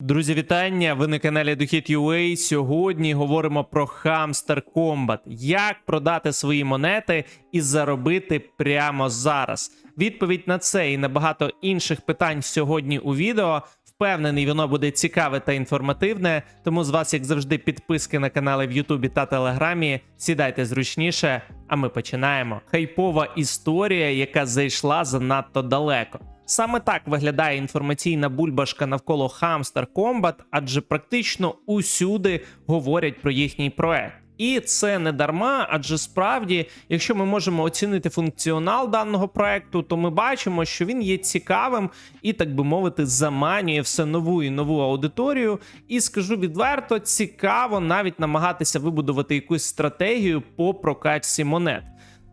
Друзі, вітання! Ви на каналі Дохід.ua. Сьогодні говоримо про Hamster Combat. Як продати свої монети і заробити прямо зараз. Відповідь на це і на багато інших питань сьогодні у відео. Впевнений, воно буде цікаве та інформативне. Тому з вас, як завжди, підписки на канали в Ютубі та Телеграмі. Сідайте зручніше, а ми починаємо. Хайпова історія, яка зайшла занадто далеко. Саме так виглядає інформаційна бульбашка навколо Hamster Combat, адже практично усюди говорять про їхній проект. І це не дарма, адже справді, якщо ми можемо оцінити функціонал даного проекту, то ми бачимо, що він є цікавим і, так би мовити, заманює все нову і нову аудиторію. І скажу відверто, цікаво навіть намагатися вибудувати якусь стратегію по прокачці монет.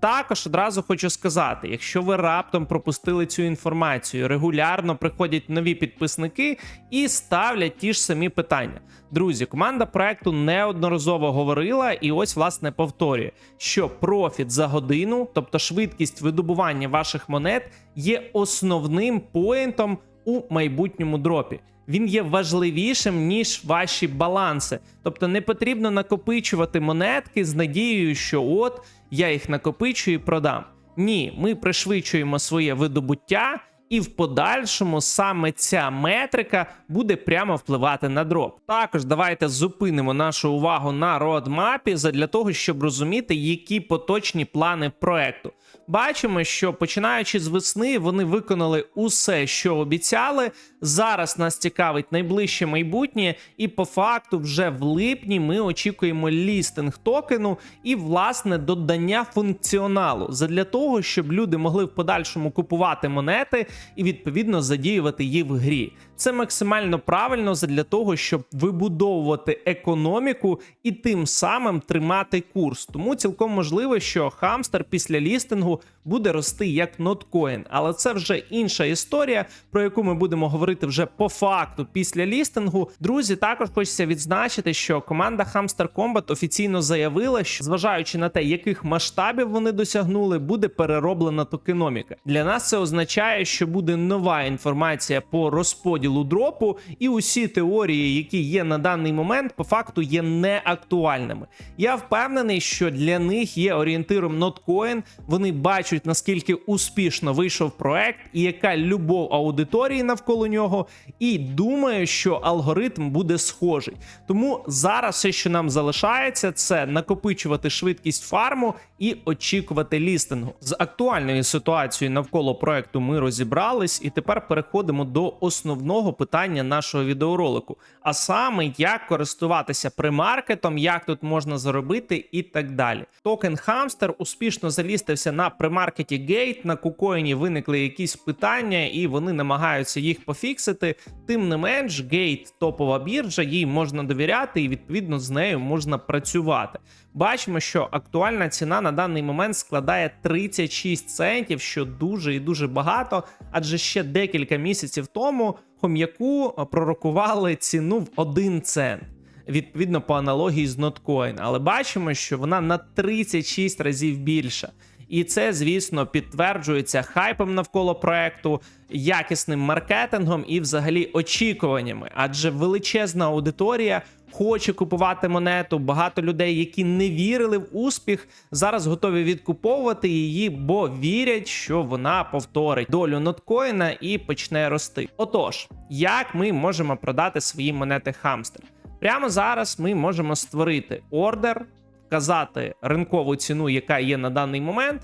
Також одразу хочу сказати: якщо ви раптом пропустили цю інформацію, регулярно приходять нові підписники і ставлять ті ж самі питання. Друзі, команда проекту неодноразово говорила, і ось власне повторює, що профіт за годину, тобто швидкість видобування ваших монет, є основним поінтом у майбутньому дропі. Він є важливішим ніж ваші баланси. Тобто не потрібно накопичувати монетки з надією, що от я їх накопичую і продам. Ні, ми пришвидшуємо своє видобуття, і в подальшому саме ця метрика буде прямо впливати на дроп. Також давайте зупинимо нашу увагу на родмапі для того, щоб розуміти, які поточні плани проекту. Бачимо, що починаючи з весни, вони виконали усе, що обіцяли. Зараз нас цікавить найближче майбутнє, і по факту, вже в липні ми очікуємо лістинг токену і власне додання функціоналу задля того, щоб люди могли в подальшому купувати монети і відповідно задіювати її в грі. Це максимально правильно для того, щоб вибудовувати економіку і тим самим тримати курс. Тому цілком можливо, що хамстер після лістингу буде рости як ноткоін, але це вже інша історія, про яку ми будемо говорити вже по факту після лістингу. Друзі, також хочеться відзначити, що команда Hamster Combat офіційно заявила, що зважаючи на те, яких масштабів вони досягнули, буде перероблена токеноміка. Для нас це означає, що буде нова інформація по розподілу дропу, і усі теорії, які є на даний момент, по факту є неактуальними. Я впевнений, що для них є орієнтиром ноткоін. Вони бачать наскільки успішно вийшов проект і яка любов аудиторії навколо нього, і думаю, що алгоритм буде схожий. Тому зараз все, що нам залишається, це накопичувати швидкість фарму і очікувати лістингу. З актуальною ситуацією навколо проекту ми розібрались, і тепер переходимо до основного питання нашого відеоролику: а саме як користуватися примаркетом, як тут можна заробити, і так далі. Токен Hamster успішно залістився на примаркеті Gate, на кукоїні виникли якісь питання, і вони намагаються їх пофіксити. Тим не менш, Gate топова біржа, їй можна довіряти, і відповідно з нею можна працювати. Бачимо, що актуальна ціна на даний момент складає 36 центів, що дуже і дуже багато, адже ще декілька місяців тому хом'яку пророкували ціну в 1 цент. Відповідно по аналогії з Notcoin. Але бачимо, що вона на 36 разів більша. І це, звісно, підтверджується хайпом навколо проекту, якісним маркетингом і, взагалі, очікуваннями. Адже величезна аудиторія хоче купувати монету. Багато людей, які не вірили в успіх, зараз готові відкуповувати її, бо вірять, що вона повторить долю ноткоїна і почне рости. Отож, як ми можемо продати свої монети Хамстер? Прямо зараз ми можемо створити ордер вказати ринкову ціну, яка є на даний момент,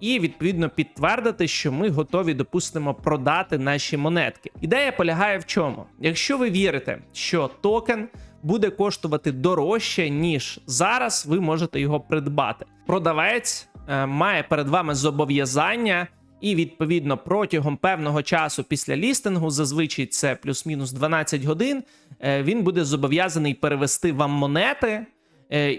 і відповідно підтвердити, що ми готові, допустимо, продати наші монетки. Ідея полягає в чому? Якщо ви вірите, що токен буде коштувати дорожче, ніж зараз, ви можете його придбати. Продавець е, має перед вами зобов'язання. І відповідно протягом певного часу після лістингу, зазвичай це плюс-мінус 12 годин, е, він буде зобов'язаний перевести вам монети,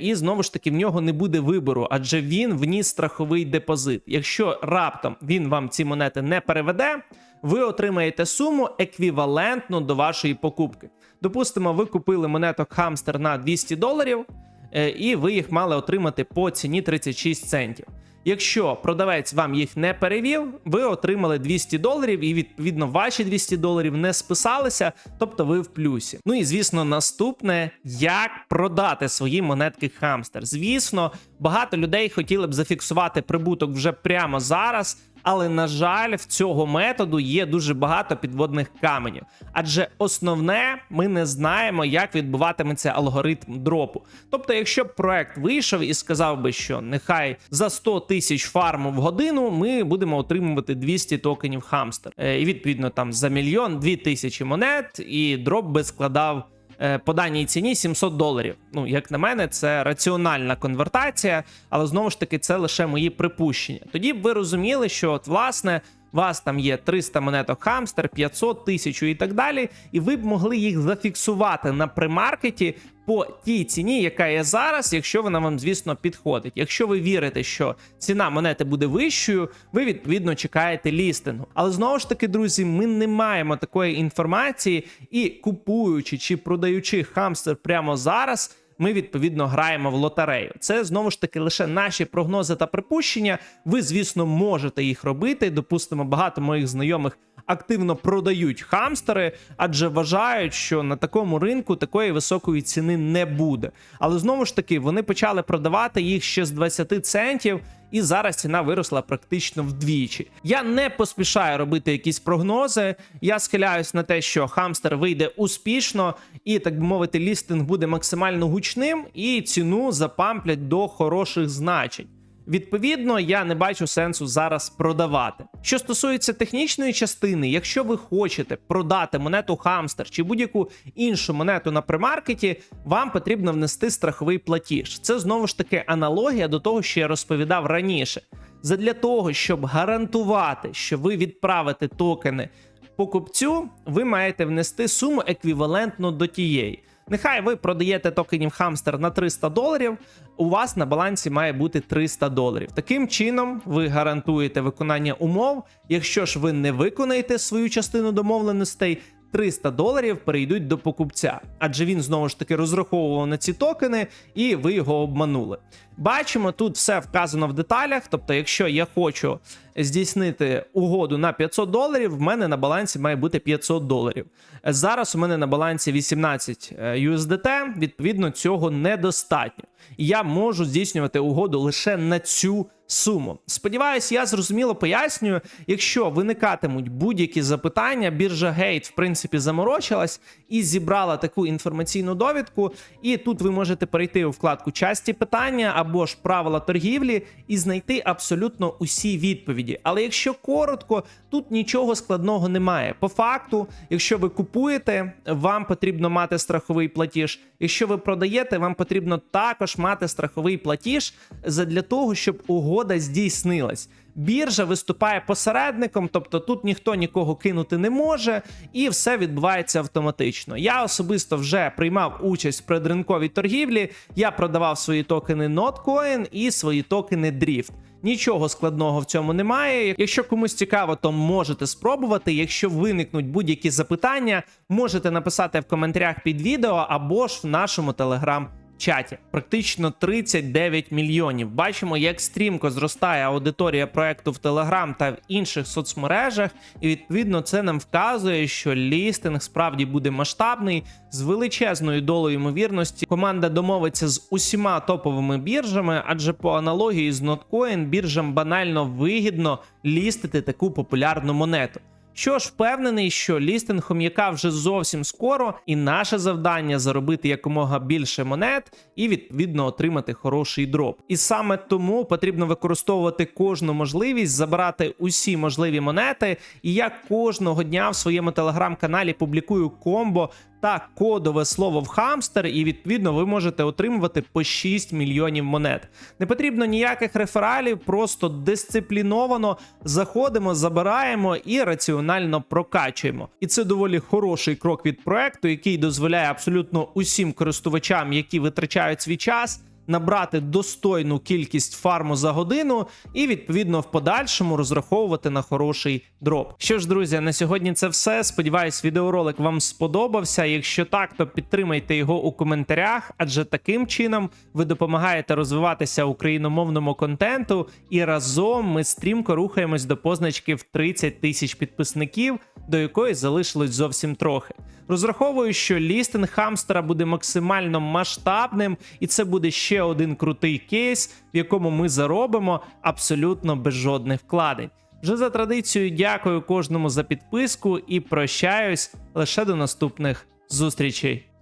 і знову ж таки в нього не буде вибору, адже він вніс страховий депозит. Якщо раптом він вам ці монети не переведе, ви отримаєте суму еквівалентну до вашої покупки. Допустимо, ви купили монеток хамстер на 200 доларів, е, і ви їх мали отримати по ціні 36 центів. Якщо продавець вам їх не перевів, ви отримали 200 доларів, і відповідно ваші 200 доларів не списалися, тобто ви в плюсі. Ну і звісно, наступне як продати свої монетки хамстер. Звісно, багато людей хотіли б зафіксувати прибуток вже прямо зараз. Але на жаль, в цього методу є дуже багато підводних каменів. Адже основне, ми не знаємо, як відбуватиметься алгоритм дропу. Тобто, якщо б проект вийшов і сказав би, що нехай за 100 тисяч фарму в годину ми будемо отримувати 200 токенів хамстер. Е, І відповідно там за мільйон 2 тисячі монет, і дроп би складав. Е, По даній ціні 700 доларів. Ну, як на мене, це раціональна конвертація, але знову ж таки, це лише мої припущення. Тоді б ви розуміли, що от власне вас там є 300 монеток хамстер, 500 1000 і так далі, і ви б могли їх зафіксувати на примаркеті по тій ціні, яка є зараз, якщо вона вам, звісно, підходить. Якщо ви вірите, що ціна монети буде вищою, ви відповідно чекаєте лістингу. Але знову ж таки, друзі, ми не маємо такої інформації, і купуючи чи продаючи хамстер прямо зараз. Ми відповідно граємо в лотерею. Це знову ж таки лише наші прогнози та припущення. Ви, звісно, можете їх робити. Допустимо, багато моїх знайомих активно продають хамстери, адже вважають, що на такому ринку такої високої ціни не буде. Але знову ж таки, вони почали продавати їх ще з 20 центів. І зараз ціна виросла практично вдвічі. Я не поспішаю робити якісь прогнози. Я схиляюсь на те, що хамстер вийде успішно, і так би мовити, лістинг буде максимально гучним, і ціну запамплять до хороших значень. Відповідно, я не бачу сенсу зараз продавати. Що стосується технічної частини, якщо ви хочете продати монету хамстер чи будь-яку іншу монету на примаркеті, вам потрібно внести страховий платіж. Це знову ж таки аналогія до того, що я розповідав раніше. Задля того, щоб гарантувати, що ви відправите токени покупцю, ви маєте внести суму еквівалентну до тієї. Нехай ви продаєте токенів хамстер на 300 доларів, у вас на балансі має бути 300 доларів. Таким чином, ви гарантуєте виконання умов. Якщо ж ви не виконаєте свою частину домовленостей, 300 доларів перейдуть до покупця, адже він знову ж таки розраховував на ці токени, і ви його обманули. Бачимо, тут все вказано в деталях. Тобто, якщо я хочу здійснити угоду на 500 доларів, в мене на балансі має бути 500 доларів. Зараз у мене на балансі 18 USDT, відповідно, цього недостатньо. Я можу здійснювати угоду лише на цю суму. Сподіваюсь, я зрозуміло пояснюю. Якщо виникатимуть будь-які запитання, біржа Гейт, в принципі, заморочилась і зібрала таку інформаційну довідку. І тут ви можете перейти у вкладку часті питання або ж правила торгівлі і знайти абсолютно усі відповіді. Але якщо коротко, тут нічого складного немає. По факту, якщо ви купуєте, вам потрібно мати страховий платіж. Якщо ви продаєте, вам потрібно також мати страховий платіж для того, щоб угода здійснилась. Біржа виступає посередником, тобто тут ніхто нікого кинути не може, і все відбувається автоматично. Я особисто вже приймав участь в предринковій торгівлі. Я продавав свої токени Notcoin і свої токени Drift. Нічого складного в цьому немає. Якщо комусь цікаво, то можете спробувати. Якщо виникнуть будь-які запитання, можете написати в коментарях під відео або ж в нашому телеграм. Чаті практично 39 мільйонів. Бачимо, як стрімко зростає аудиторія проекту в Telegram та в інших соцмережах, і відповідно це нам вказує, що лістинг справді буде масштабний з величезною долею ймовірності. Команда домовиться з усіма топовими біржами, адже по аналогії з Notcoin біржам банально вигідно лістити таку популярну монету. Що ж, впевнений, що лістинг хом'яка вже зовсім скоро, і наше завдання заробити якомога більше монет і відповідно отримати хороший дроп. І саме тому потрібно використовувати кожну можливість забирати усі можливі монети. І я кожного дня в своєму телеграм-каналі публікую комбо та кодове слово в хамстер, і відповідно ви можете отримувати по 6 мільйонів монет. Не потрібно ніяких рефералів, просто дисципліновано заходимо, забираємо і раціонально прокачуємо. І це доволі хороший крок від проекту, який дозволяє абсолютно усім користувачам, які витрачають свій час. Набрати достойну кількість фарму за годину і відповідно в подальшому розраховувати на хороший дроп. Що ж, друзі, на сьогодні це все. Сподіваюсь, відеоролик вам сподобався. Якщо так, то підтримайте його у коментарях, адже таким чином ви допомагаєте розвиватися україномовному контенту, і разом ми стрімко рухаємось до позначки в 30 тисяч підписників, до якої залишилось зовсім трохи. Розраховую, що лістинг хамстера буде максимально масштабним, і це буде ще один крутий кейс, в якому ми заробимо абсолютно без жодних вкладень. Вже за традицією дякую кожному за підписку і прощаюсь лише до наступних зустрічей.